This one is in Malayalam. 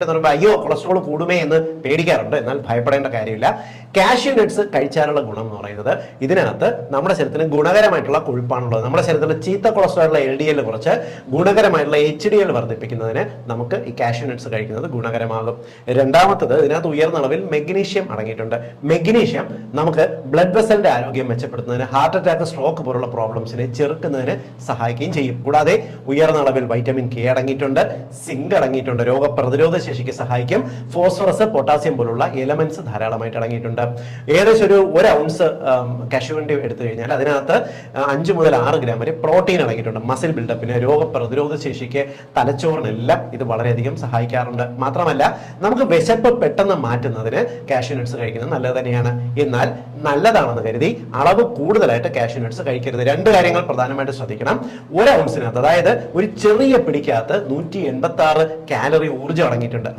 എന്ന് പറയുമ്പോൾ അയ്യോ കൊളസ്ട്രോൾ കൂടുമേ എന്ന് പേടിക്കാറുണ്ട്. എന്നാൽ ഭയപ്പെടേണ്ട കാര്യമില്ല. കാഷ്യൂ നട്ട്സ് കഴിച്ചാലുള്ള ഗുണം എന്ന് പറയുന്നത് ഇതിനകത്ത് നമ്മുടെ ശരീരത്തിന് ഗുണകരമായിട്ടുള്ള കൊഴുപ്പാണുള്ളത്. നമ്മുടെ ശരീരത്തിലെ ചീത്ത കൊളസ്ട്രോളുള്ള എൽ ഡി എൽ കുറച്ച് ഗുണകരമായിട്ടുള്ള എച്ച് ഡി എൽ വർദ്ധിപ്പിക്കുന്നതിന് നമുക്ക് ഈ കാഷ്യൂ നട്ട്സ് കഴിക്കുന്നത് ഗുണകരമാകും. രണ്ടാമത്തത് ഇതിനകത്ത് ഉയർന്ന അളവിൽ മെഗ്നീഷ്യം അടങ്ങിയിട്ടുണ്ട്. മെഗ്നീഷ്യം നമുക്ക് ബ്ലഡ് വെസലിന്റെ ആരോഗ്യം മെച്ചപ്പെടുത്തുന്നതിന് ഹാർട്ട് അറ്റാക്ക് സ്ട്രോക്ക് പോലുള്ള പ്രോബ്ലംസിനെ ചെറുക്കുന്നതിന് സഹായിക്കുകയും ചെയ്യും. കൂടാതെ ഉയർന്ന അളവിൽ വൈറ്റമിൻ കെ അടങ്ങിയിട്ടുണ്ട് സിങ്ക് അടങ്ങിയിട്ടുണ്ട് രോഗപ്രതിരോധ ശേഷിക്ക് സഹായിക്കും. ഫോസ്ഫറസ് പൊട്ടാസ്യം പോലുള്ള എലമെന്റ്സ് ധാരാളമായിട്ട് അടങ്ങിയിട്ടുണ്ട്. ഏകദേശം ഒരു ഒരു ഔൺസ് കശുവണ്ടി എടുത്തു കഴിഞ്ഞാൽ അതിനകത്ത് അഞ്ച് മുതൽ ആറ് ഗ്രാം വരെ പ്രോട്ടീൻ അടങ്ങിയിട്ടുണ്ട്. മസിൽ ബിൽഡപ്പിന് രോഗപ്രതിരോധ ശേഷിക്ക് തലച്ചോറിനെല്ലാം ഇത് വളരെയധികം സഹായിക്കാറുണ്ട്. മാത്രമല്ല നമുക്ക് വിശപ്പ് പെട്ടെന്ന് മാറ്റുന്നതിന് കാഷ്യൂ നട്ട്സ് കഴിക്കുന്നത് നല്ലത് തന്നെയാണ്. എന്നാൽ നല്ലതാണെന്ന് കരുതി അളവ് കൂടുതലായിട്ട് കാഷ്യൂ നട്ട്സ് കഴിക്കരുത്. രണ്ട് കാര്യങ്ങൾ പ്രധാനമായിട്ട് ശ്രദ്ധിക്കണം. ഒരു ഔൺസിനകത്ത് അതായത് ഒരു ചെറിയ പിടിക്കകത്ത് നൂറ്റി എൺപത്തി ആറ് കാലറി ഊർജം അടങ്ങിയിട്ടുണ്ട്.